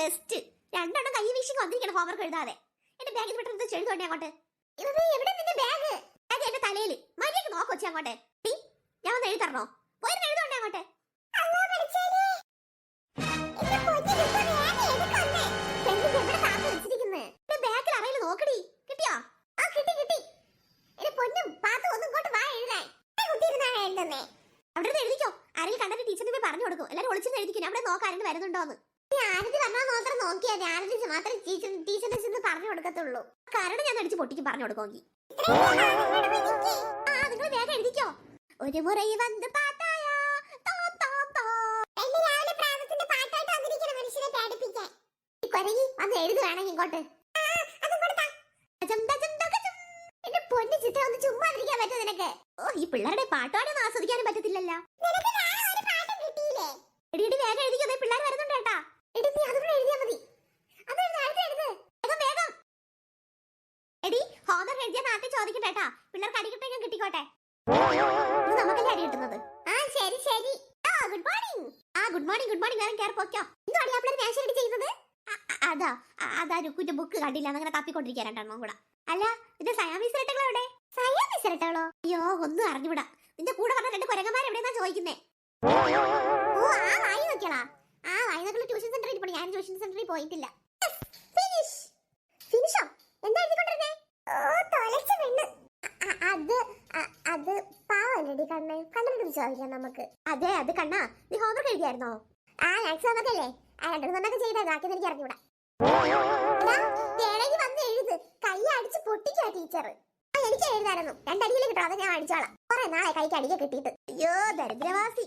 Best രണ്ടെണ്ണം കൈ വീശി വന്നിരിക്കണം ഹോംവർക്ക് എഴുതാതെ. എന്റെ ബാഗിൽ പെട്ടെന്ന് ചെഴുതോണ്ടേ അങ്ങോട്ട്. ബാഗ് എന്റെ തലയിൽ. മര്യാദ നോക്കോ അങ്ങോട്ടെ. ഞാൻ ഒന്ന് എഴുതരണോ പോയിരുന്നു എഴുതോണ്ടേ അങ്ങോട്ട്. മാത്രം ടീച്ചർ ടീച്ചറിനെ പറഞ്ഞു കൊടുക്കത്തുള്ളൂ. കാരണം ഞാൻ അടിച്ച് പൊട്ടിക്ക് പറഞ്ഞു കൊടുക്കുമെങ്കിൽ. ആ നിങ്ങൾ വേഗം എഴുതിക്കോ. ഒരു മുறை വന്ന്. ഈ കൊരങ്ങി വന്ന് എഴുതി വേണമെങ്കിൽ ഇങ്ങോട്ട്. എന്റെ പൊന്നു ചിത്രം ഒന്ന് ചുമ്മാ ഇരിക്കാൻ നിനക്ക്? ഓ ഈ പിള്ളേരുടെ പാട്ടാടൊന്നും ആസ്വദിക്കാനും പറ്റത്തില്ലല്ലോ എടി എടി വേഗം എഴുതിക്കോ ദേ പിള്ളേർ വരുന്നുണ്ട് കേട്ടാ എടി നീ അതുകൂടെ എഴുതിയാ മതി അതെഴുത് അടുത്ത് എഴുത് വേഗം വേഗം എടി നാട്ടിൽ ചോദിക്കട്ടെ കേട്ടാ. പിള്ളേർക്ക് അടി കിട്ടെങ്കിൽ കിട്ടിക്കോട്ടെ നമുക്കല്ലേ അടി കിട്ടുന്നത്? ആ ശരി ശരി. ആ ഗുഡ് മോർണിംഗ് ആ ഗുഡ് മോർണിംഗ് ഗുഡ് മോർണിംഗ് വേറെ കയറി പോക്കോ എന്താണ് ഞാൻ മേശ അടി ചെയ്യുന്നത്? അതാ. അതാ രുക്കുന്റെ ബുക്ക് കണ്ടില്ല. അങ്ങനെ തപ്പിക്കൊണ്ടിരിക്കുക രണ്ടെണ്ണം കൂടെ. അല്ല നിന്റെ സയാമീസ് ഇരട്ടകൾ എവിടെ? സയാമീസ് ഇരട്ടകളോ? അയ്യോ ഒന്നും അറിഞ്ഞുകൂടാ. നിന്റെ കൂടെ പറഞ്ഞ രണ്ട് കുരങ്ങന്മാർ എവിടെയെന്നാ ചോദിക്കുന്നേ? ഓ ആ വായി നോക്കിയാളാ ആ വായി നോക്കുള്ള ട്യൂഷൻ സെന്ററിൽ പോയി. ഞാൻ ട്യൂഷൻ സെന്ററിൽ പോയിട്ടില്ല. ഫിനിഷ് ഫിനിഷോ ചോദിക്കാം നമുക്ക്. അതെ അത് കണ്ണാ. നീ ഹോംവർക്ക് എഴുതിയായിരുന്നോ? ആ എക്സാം ഒക്കെ അല്ലേ? ആ രണ്ടു മൂന്നെണ്ണൊക്കെ ചെയ്താ ബാക്കി എനിക്ക് അറിഞ്ഞൂടാ. വേണമെങ്കിൽ വന്ന് എഴുത്. കൈ അടിച്ച് പൊട്ടിക്കാ ടീച്ചർ ആ എനിക്ക് എഴുതാനൊന്നും രണ്ടടിയിൽ കിട്ടും അത് ഞാൻ അടിച്ചോളാം. കുറെ നാളെ കൈക്ക് അടിയെ കിട്ടിയിട്ട്. അയ്യോ ദരിദ്രവാസി.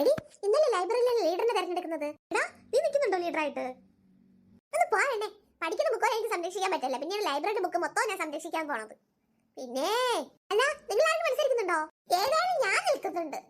എടി ഇന്നലെ ലൈബ്രറിയിലെ ലീഡറിനെ തെരഞ്ഞെടുക്കുന്നത്. എടാ നീ നിൽക്കുന്നുണ്ടോ ലീഡറായിട്ട് ഒന്ന് പോരണേ പഠിക്കുന്ന ബുക്കോ എനിക്ക് സംരക്ഷിക്കാൻ പറ്റില്ല. പിന്നെ ലൈബ്രറിയുടെ ബുക്ക് മൊത്തം ഞാൻ സംരക്ഷിക്കാൻ പോണത്. പിന്നെ അല്ല നിങ്ങൾ ആരും മത്സരിക്കുന്നുണ്ടോ? ഏതായാലും ഞാൻ നിൽക്കുന്നുണ്ട്.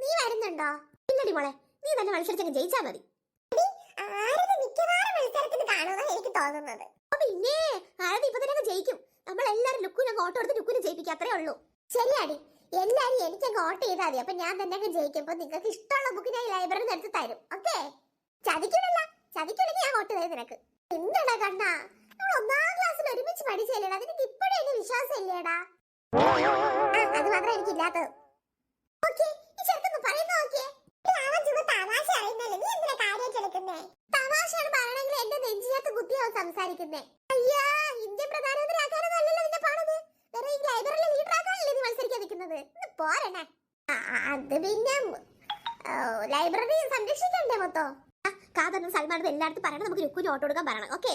നീ വരുന്നുണ്ടോ? ഇല്ലടി മോളെ നീ തന്നെ മത്സരിച്ചങ്ങ് ജയിച്ചാ മതി. എനിക്ക് തോന്നുന്നത്. പിന്നെ ആരതി ഇപ്പൊ തന്നെ ജയിക്കും. നമ്മൾ എല്ലാരും ലുക്കുനെ ഓട്ടോ എടുത്ത് ലുക്കുനെ ജയിപ്പിക്കുക അത്രേ ഉള്ളൂ. ശരിയാടി. എല്ലാരും എനിക്ക് അങ്ങ് ഓട്ട് ചെയ്താൽ മതി. അപ്പൊ ഞാൻ തന്നെ ജയിക്കും. അപ്പൊ നിങ്ങൾക്ക് ഇഷ്ടമുള്ള ബുക്ക് ഞാൻ ലൈബ്രറിന്ന് എടുത്ത് തരും. ഓക്കെ ചതിക്കില്ല ചതിക്കില്ലെങ്കിൽ ഞാൻ ഓട്ട് തരും നിനക്ക്. എന്താടാ കണ്ണാ? ഒന്നാം ക്ലാസ്സിൽ ഒരുമിച്ച് പഠിച്ചല്ലേടാ നിനക്ക് ഇപ്പോഴും എന്നെ വിശ്വാസം ഇല്ലേടാ അത് മാത്രമേ എനിക്കില്ലാത്തത്. ഓക്കേ ഈ ചെറുക്കൊന്ന് പറയുന്ന നോക്കിയേ. തമാശ അറിയുന്നല്ലേ നീ എന്തിനാ കാര്യമായിട്ട് എടുക്കുന്നേ? തമാശയാണ് പറയണെങ്കിൽ എന്റെ നെഞ്ചിനകത്ത് കുത്തിയാവും സംസാരിക്കുന്നേ. അയ്യാ ഇന്ത്യൻ പ്രധാനമന്ത്രി ആക്കാനൊന്നല്ലല്ലോ നിന്നെ പാടത് വേറെ ഈ ലൈബ്രറിയിലെ ലീഡർ ആക്കാനല്ലേ നീ മത്സരിക്കാൻ നിൽക്കുന്നത്? പോരണേ അത് പിന്നെ ലൈബ്രറി സംരക്ഷിക്കണ്ടേ മൊത്തം? കാതറിനും സൽമാനത് എല്ലായിടത്തും പറയണം. നമുക്ക് രുക്കുന് ഓട്ടോ കൊടുക്കാൻ പറയണം. ഓക്കെ?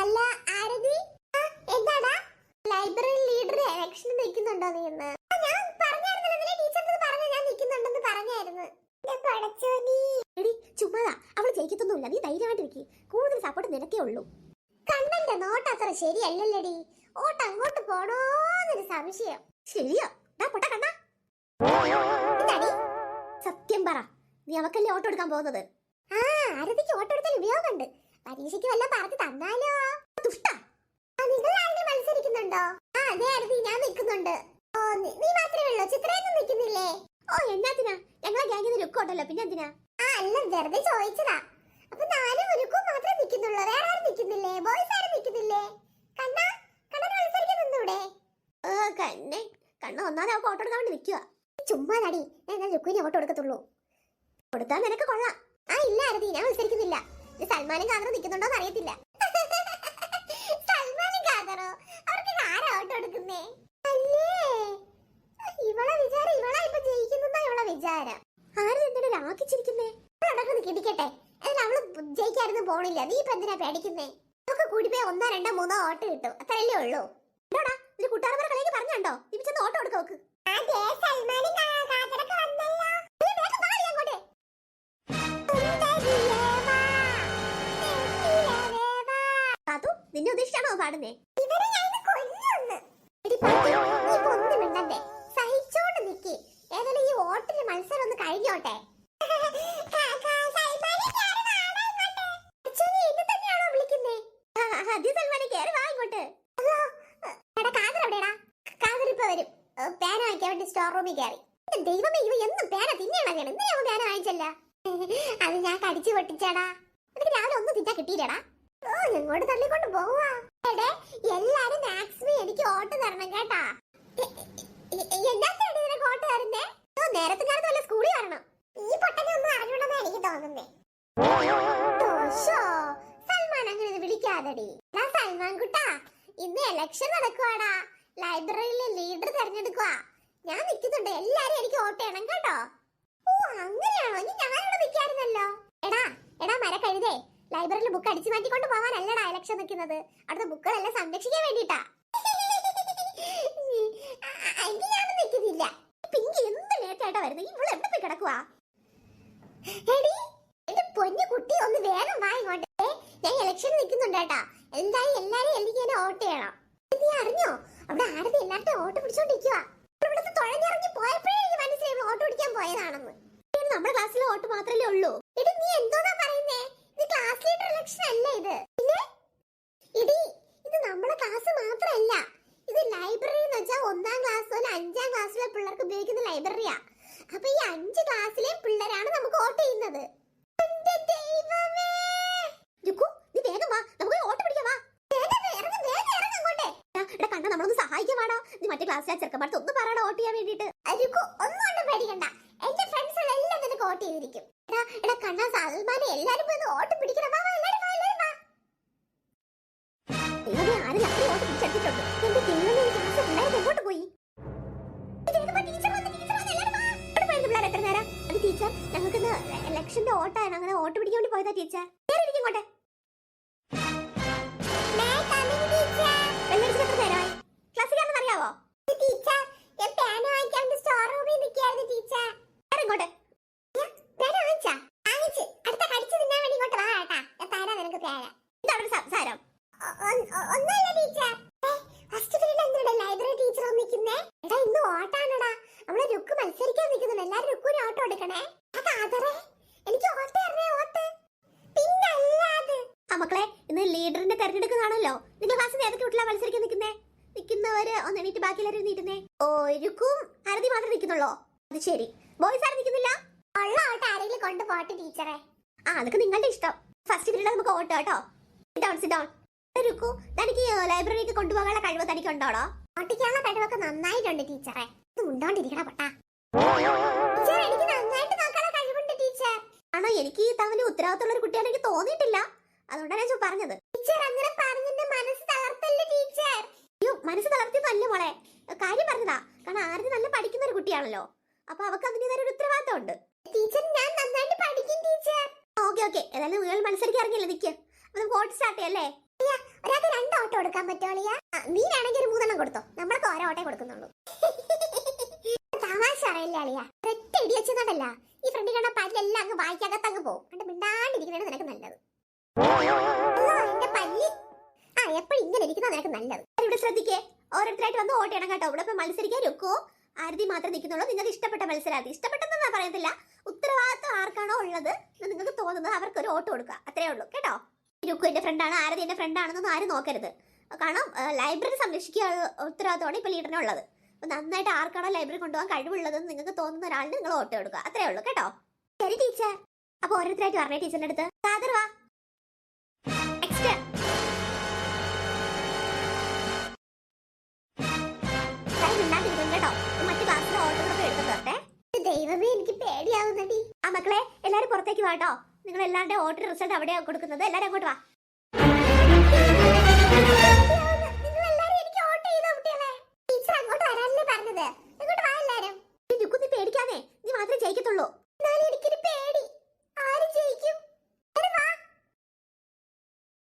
അല്ല ആരതി? എന്താടാ? ലൈബ്രറി ലീഡർ ഇലക്ഷൻ നിൽക്കുന്നുണ്ടോ നീ ഇന്ന്? ഞാൻ പറഞ്ഞായിരുന്നല്ലോ ടീച്ചറിന് പറഞ്ഞു ഞാൻ നിൽക്കുന്നുണ്ടെന്ന് പറഞ്ഞായിരുന്നു. എടി ചുമ്മാതാ അവൾ ജയിക്കത്തൊന്നുമില്ല നീ ധൈര്യമായിട്ടിരിക്കും കൂടുതൽ സപ്പോർട്ട് നിനക്കേ ഉള്ളൂ. കണ്ണന്റെ നോട്ട് അത്ര ശരിയല്ലല്ലേടി? ഓട്ട് അങ്ങോട്ട് പോണോന്നൊരു സംശയം. ശരിയോ. ഡാ പൊട്ട സത്യം പറ. നീ അവക്കല്ലേ ഓട്ടോ എടുക്കാൻ പോകുന്നത്? ആ ആരതിക്ക് ഓട്ടോ എടുത്താൽ ഉപയോഗമുണ്ട്. പരീക്ഷയ്ക്ക് വല്ല പറഞ്ഞു തന്നാലോ? ദുഷ്ട. നിങ്ങൾ ആരെങ്കിലും മത്സരിക്കുന്നുണ്ടോ? ആ അതെ ആരതി ഞാൻ നിൽക്കുന്നുണ്ട്. ഓ നീ- മാത്രമേ ഉള്ളൂ? ചിത്രയൊന്നും നിൽക്കുന്നില്ലേ? ഓ എന്നാത്തിനാ ഞങ്ങളെ ലുക്ക് ഉണ്ടല്ലോ പിന്നെ എന്തിനാ? ആ അല്ല വെറുതെ ചോദിച്ചതാ. അപ്പൊ നാലും ഒരുക്കും മാത്രമേ നിൽക്കുന്നുള്ളൂ. വേറെ ആരും നിൽക്കുന്നില്ലേ? ബോയ്സ് ആരും നിൽക്കുന്നില്ലേ? കണ്ണ കണ്ണൻ മത്സരിക്കാൻ നിന്നൂടെ കണ്ണെ കണ്ണ ഒന്നാമത് അവൾക്ക് എടുക്കാൻ വേണ്ടി നിൽക്കുക ചുമ്മാ നടി. ഞാൻ ലുക്കുവിന് ഓട്ടോ എടുക്കത്തുള്ളൂ കൊടുത്താൽ നിനക്ക് കൊള്ളാം. ആ ഇല്ല അരതി. ഞാൻ മത്സരിക്കുന്നില്ല. സൽമാനും കാതറും നിൽക്കുന്നുണ്ടോന്ന് അറിയത്തില്ല. സൽമാനും അവർക്ക് ആരാ ഓട്ടോ എടുക്കുന്നേ? അല്ലേ? വിചാരം വിചാരം. കിടിക്കട്ടെ. അവൾ പോണില്ല. നീ പേടിക്കുന്നേ? രണ്ടോ മൂന്നോ കിട്ടും. അത്രയല്ലേ ഉള്ളൂ. എന്തോടാ ഒരു കൂട്ടുകാരന്മാരെ കളിയൊക്കെ ചെന്ന് ഓട്ടോ എടുക്കോക്ക് സൽമാനും പാടുന്നേ ഇവരെ കേറി ഉദ്ദേശിച്ചാണോ പാടുന്നേ? അല്ലോ, എടാ, കാതർ എവിടെടാ? കാതർ ഇപ്പൊ വരും. ഏ, പേന വാങ്ങിക്കാൻ വേണ്ടി സ്റ്റോർ റൂമിൽ കയറി എന്റെ ദൈവമേ ഇവ എന്നും അത് ഞാൻ കടിച്ചു പൊട്ടിച്ചാടാ. രാവിലെ ഒന്നും തിന്നാൻ കിട്ടിയില്ലടാ. എങ്ങോട്ട് തള്ളിക്കൊണ്ട് പോവാ. എടേ എല്ലാരും മാക്സിമം എനിക്ക് ഓട്ട് തരണം കേട്ടാ. എന്താ നിനക്ക് ഓട്ട് തരുന്നേ? ഓ നേരത്തെ കാലത്ത് വല്ല സ്കൂളിൽ വരണം. ഈ പൊട്ടനെ ഒന്നും അറിഞ്ഞൂടെന്നാ എനിക്ക് തോന്നുന്നേ. സൽമാൻ അങ്ങനെ വിളിക്കാതെടി. സൽമാൻ കുട്ടാ ഇന്ന് ഇലക്ഷൻ നടക്കുവാടാ. ലൈബ്രറിയിലെ ലീഡർ തെരഞ്ഞെടുക്കുക ഞാൻ നിൽക്കുന്നുണ്ട് എല്ലാരും എനിക്ക് വോട്ട് ചെയ്യണം കേട്ടോ. ഓ അങ്ങനെയാണോ? ഇനി ഞാനിവിടെ നിൽക്കാറുന്നല്ലോ എടാ എടാ മരക്കഴുതേ. ലൈബ്രറിയിൽ ബുക്ക് അടിച്ചു മാറ്റിക്കൊണ്ട് പോവാനല്ലടാ ഇലക്ഷൻ നിൽക്കുന്നത് അവിടുത്തെ ബുക്കുകളെല്ലാം സംരക്ഷിക്കാൻ വേണ്ടിട്ടാ. ഞാൻ നിൽക്കുന്നില്ല പിങ്കി എന്ത് ലേറ്റായിട്ടാ വരുന്നത് ഇവിടെ എവിടെ പോയി കിടക്കുവാ? എടി എന്റെ പൊന്നു കുട്ടി ഒന്ന് വേഗം വാ ഇങ്ങോട്ട്. ഞാൻ ഇലക്ഷൻ നിൽക്കുന്നുണ്ട് കേട്ടാ. എന്തായാലും എല്ലാരും എനിക്ക് എന്നെ വോട്ട് ചെയ്യണം. നീ അറിഞ്ഞോ? അവിടെ ആരതി എല്ലാവരുടെ ഓട്ടോ പിടിച്ചോണ്ടിരിക്കുക ഇവിടുത്തെ പോയപ്പോഴേ എനിക്ക് മനസ്സിലായി ഓട്ടോ പിടിക്കാൻ പോയതാണെന്ന്. നമ്മുടെ ക്ലാസ്സിലെ വോട്ട് മാത്രമല്ലേ ഉള്ളൂ. എടി നീ എന്തോന്നാ പറയുന്നേ? ഇത് ക്ലാസ് ലീഡർ ഇലക്ഷൻ അല്ല ഇത്? എടി ഇത് നമ്മുടെ ക്ലാസ് മാത്രമല്ല ഇത് ലൈബ്രറി ഒന്നാം ക്ലാസ് അഞ്ചാം ക്ലാസ്സിലെ പിള്ളേർക്ക് ഉപയോഗിക്കുന്ന ലൈബ്രറിയാ അപ്പൊ ഈ അഞ്ച് ക്ലാസ്സിലെ പിള്ളേരാണ് നമുക്ക് വോട്ട് ചെയ്യുന്നത്. നമ്മളൊന്ന് സഹായിക്കാൻ വാടാ നീ മറ്റേ ക്ലാസ്സിലെ ചെറുക്കന്മാർക്ക് ഒന്ന് പറയണോ വോട്ട് ചെയ്യാൻ വേണ്ടിട്ട് അരുക്കു ഒന്നും കൊണ്ട് പേടിക്കണ്ട. എന്റെ ഫ്രണ്ട്സ് എല്ലാം നിനക്ക് വോട്ട് ചെയ്തിരിക്കും. എടാ സൽമാനെ എല്ലാരും പോയി വോട്ട് പിടിക്കണം. വാ വാ എല്ലാരും വാ എല്ലാരും വാ. ദൈവമേ ആരും ഞങ്ങളെ വോട്ട് പിടിച്ചെടുത്തിട്ടുണ്ട്? എന്റെ ദൈവമേ ഈ ക്ലാസ് പിള്ളേർക്ക് എങ്ങോട്ട് പോയി? ടീച്ചർ വന്ന് വന്ന് ഞങ്ങൾക്ക് ഇലക്ഷന്റെ ഓട്ടാണ് അങ്ങനെ വോട്ട് പിടിക്കാൻ വേണ്ടി പോയതാ ടീച്ചർ നേരെ ഇരിക്കും ഇങ്ങോട്ട്. വെള്ളടിച്ചിട്ട് എത്ര നേരമായി? ക്ലാസ്സിൽ അറിയാവോ? ടീച്ചർ ഞാൻ പേന വാങ്ങിക്കാൻ സ്റ്റോർ റൂമിൽ നിൽക്കുകയായിരുന്നു ടീച്ചർ നേരെ ഇങ്ങോട്ട് പേന വാങ്ങിച്ചാ വാങ്ങിച്ച് അടുത്ത കടിച്ചു തിന്നാൻ വേണ്ടി ഇങ്ങോട്ട് വാ കേട്ടാ ഞാൻ എന്താണ് സംസാരം. ഒന്നല്ല ടീച്ചർ ഫസ്റ്റ് പീരീഡ് എന്തിനാ ലൈബ്രറി ടീച്ചർ ഒന്നിക്കുന്നേ എടാ ഇന്ന് ഓട്ടാണടാ. നമ്മളെ രുക്ക് മത്സരിക്കാൻ നിൽക്കുന്നുണ്ട്. എല്ലാരും രുക്കുവിന് ഓട്ടം എടുക്കണേ. അതാതറേ എനിക്ക് ഓട്ടം അറിയേ ഓട്ട്. പിന്നല്ലാതെ. ആ മക്കളെ ഇന്ന് ലീഡറിന്റെ തെരഞ്ഞെടുക്കുന്നതാണല്ലോ നിങ്ങൾ ക്ലാസ്സിൽ ഏതൊക്കെ കുട്ടികളാ മത്സരിക്കാൻ നിൽക്കുന്നേ? നിൽക്കുന്നവര് ഒന്ന് എണീറ്റ് ബാക്കിയെല്ലാവരും നീട്ടുന്നേ ഓ രുക്കും ആരതി മാത്രം നിൽക്കുന്നുള്ളോ? അത് ശരി. ബോയ്സ് ആരും നിൽക്കുന്നില്ല? ഉള്ള ഓട്ടം ആരെങ്കിലും കൊണ്ട് പോട്ടെ ടീച്ചറെ. ആ അതൊക്കെ നിങ്ങളുടെ ഇഷ്ടം. ഫസ്റ്റ് പീരീഡ് നമുക്ക് ഓട്ടോ കേട്ടോ. ഡൗൺ സിറ്റ് ഡൗൺ രുക്കു തനിക്ക് ലൈബ്രറിക്ക് കൊണ്ടുപോകാനുള്ള കഴിവ് തനിക്ക് ഉണ്ടോടോ ഓട്ടിക്കാനുള്ള കഴിവൊക്കെ നന്നായിട്ടുണ്ട് ടീച്ചറെ. ഇത് പൊട്ടാ. ടീച്ചർ എനിക്ക് നന്നായിട്ട് നോക്കാനുള്ള കഴിവുണ്ട് ടീച്ചർ. ആണോ എനിക്ക് ഈ തവണ ഉത്തരവാദിത്തമുള്ള ഒരു കുട്ടിയാണ് എനിക്ക് തോന്നിയിട്ടില്ല. അതുകൊണ്ടാണ് ഞാൻ പറഞ്ഞത്. ടീച്ചർ അങ്ങനെ പറഞ്ഞിട്ട് മനസ്സ് തളർത്തല്ലേ ടീച്ചർ? അയ്യോ മനസ്സ് തളർത്തിയതല്ല മോളെ? കാര്യം പറഞ്ഞതാ. കാരണം ആരും നല്ല പഠിക്കുന്ന ഒരു കുട്ടിയാണല്ലോ. അപ്പൊ അവക്ക് അതിന്റേതായ ഒരു ഉത്തരവാദിത്തം ഉണ്ട് ടീച്ചർ ഞാൻ നന്നായിട്ട് പഠിക്കും ടീച്ചർ. Okay okay. ഏതായാലും നിങ്ങൾ മത്സരിക്കാൻ ഇറങ്ങിയല്ലേ നിൽക്കുക അപ്പൊ നമുക്ക് വോട്ട് സ്റ്റാർട്ട് ചെയ്യല്ലേ ഒരാൾക്ക് രണ്ട് ഓട്ടോ എടുക്കാൻ പറ്റുമോ നീനാണെങ്കിൽ ഒരു മൂന്നെണ്ണം കൊടുത്തോ. നമ്മളൊക്കെ ഓരോ ഓട്ടേ കൊടുക്കുന്നുള്ളൂ. തമാശ അറിയില്ല അളിയ. ഒറ്റ ഇടി വെച്ചതല്ല ഈ ഫ്രണ്ടിൽ കണ്ട പല്ലെല്ലാം അങ്ങ് വായിക്കകത്ത് അങ്ങ് പോകും കണ്ട് മിണ്ടാണ്ടിരിക്കുന്നതാണ് നിനക്ക് നല്ലത്. എന്റെ പല്ല്. ആ എപ്പോഴും ഇങ്ങനെ ഇരിക്കുന്ന നിനക്ക് നല്ലത്. ഇവിടെ ശ്രദ്ധിക്കേ. ഓരോരുത്തരായിട്ട് വന്ന് വോട്ട് ചെയ്യണം കേട്ടോ. ഇവിടെ ഇപ്പൊ മത്സരിക്കാൻ രുക്കോ? ആരതി മാത്രം നിൽക്കുന്നുള്ളൂ. നിങ്ങൾക്ക് ഇഷ്ടപ്പെട്ട മത്സരാർത്ഥി. ഇഷ്ടപ്പെട്ടെന്നാ പറയത്തില്ല ഉത്തരവാദിത്വം ആർക്കാണോ ഉള്ളത് നിങ്ങൾക്ക് തോന്നുന്നത് അവർക്ക് ഒരു ഓട്ടോ കൊടുക്കുക. അത്രേ ഉള്ളൂ. കേട്ടോ? രുക്കു എന്റെ ഫ്രണ്ടാണ് ആരതി എന്റെ ഫ്രണ്ടാണെന്നൊന്നും ആരും നോക്കരുത്. കാരണം ലൈബ്രറി സംരക്ഷിക്കുക ഉത്തരവാദിത്തമാണ് ഇപ്പൊ ലീഡറിനുള്ളത് അപ്പൊ നന്നായിട്ട് ആർക്കാണോ ലൈബ്രറി കൊണ്ടുപോകാൻ കഴിവുള്ളതെന്ന് നിങ്ങൾക്ക് തോന്നുന്ന ഒരാളിന് നിങ്ങൾ ഓട്ടോ കൊടുക്കുക. അത്രേ ഉള്ളൂ. കേട്ടോ? ശരി ടീച്ചർ അപ്പോൾ ഓരോരുത്തരായിട്ട് പറഞ്ഞേ ടീച്ചറിന്റെ അടുത്ത്. സാദർ വാ. ദൈവമേ എനിക്ക് പേടിയാവുന്നടി. ആ മക്കളെ എല്ലാരും പുറത്തേക്ക് വാട്ടോ നിങ്ങൾ എല്ലാവരുടെ വോട്ടർ റിസൾട്ട് അവിടെയാണ് കൊടുക്കുന്നത്. എല്ലാരും അങ്ങോട്ട് വാ.